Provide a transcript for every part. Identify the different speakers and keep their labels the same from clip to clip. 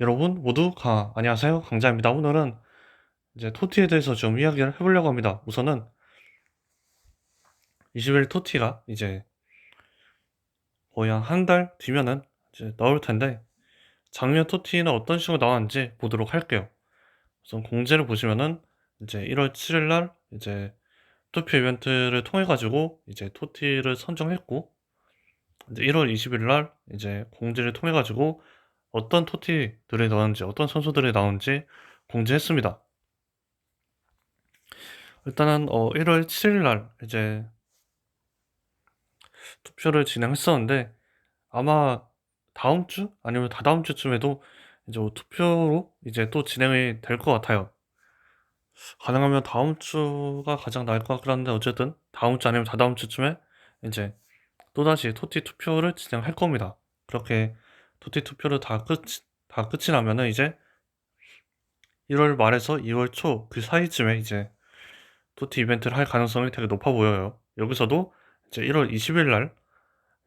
Speaker 1: 여러분 모두 가, 안녕하세요. 강자입니다. 오늘은 이제 토티에 대해서 좀 이야기를 해보려고 합니다. 우선은 20일 토티가 이제 거의 한한달 뒤면은 이제 나올 텐데 작년 토티는 어떤 식으로 나왔는지 보도록 할게요. 우선 공지를 보시면은 이제 1월 7일 날 이제 투표 이벤트를 통해 가지고 이제 토티를 선정했고 이제 1월 20일 날 이제 공지를 통해 가지고 어떤 토티들이 나오는지 어떤 선수들이 나오는지 공지했습니다. 일단은 어 1월 7일 날 이제 투표를 진행했었는데 아마 다음 주 아니면 다다음 주쯤에도 이제 뭐 투표로 이제 또 진행이 될 것 같아요. 가능하면 다음 주가 가장 나을 것 같긴 한데 어쨌든 다음 주 아니면 다다음 주쯤에 이제 또다시 토티 투표를 진행할 겁니다. 그렇게 토티 투표를 다 끝, 다 끝이 나면은 이제 1월 말에서 2월 초 그 사이쯤에 이제 토티 이벤트를 할 가능성이 되게 높아 보여요. 여기서도 이제 1월 20일 날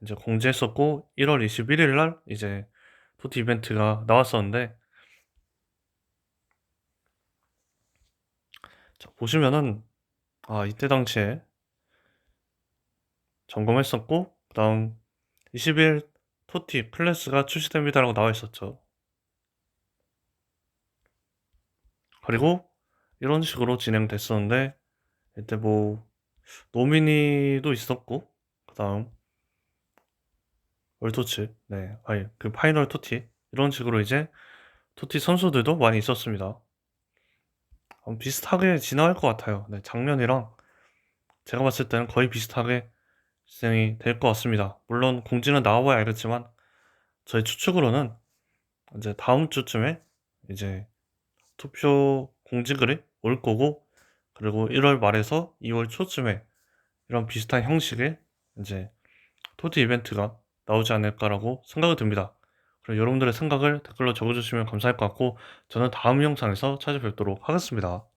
Speaker 1: 이제 공지했었고 1월 21일 날 이제 토티 이벤트가 나왔었는데 자, 보시면은 아 이때 당시에 점검했었고 그다음 20일 토티 클래스가 출시됩니다라고 나와 있었죠. 그리고 이런 식으로 진행됐었는데 이때 뭐 노미니도 있었고 그다음 월토츠 네 아니 그 파이널 토티 이런 식으로 이제 토티 선수들도 많이 있었습니다. 어, 비슷하게 진행할 것 같아요. 네, 작년이랑 제가 봤을 때는 거의 비슷하게 진행이 될 것 같습니다. 물론 공지는 나와봐야 알겠지만 저희 추측으로는 이제 다음 주쯤에 이제 투표 공지글이 올 거고 그리고 1월 말에서 2월 초쯤에 이런 비슷한 형식의 이제 토티 이벤트가 나오지 않을까라고 생각이 듭니다. 그럼 여러분들의 생각을 댓글로 적어주시면 감사할 것 같고 저는 다음 영상에서 찾아뵙도록 하겠습니다.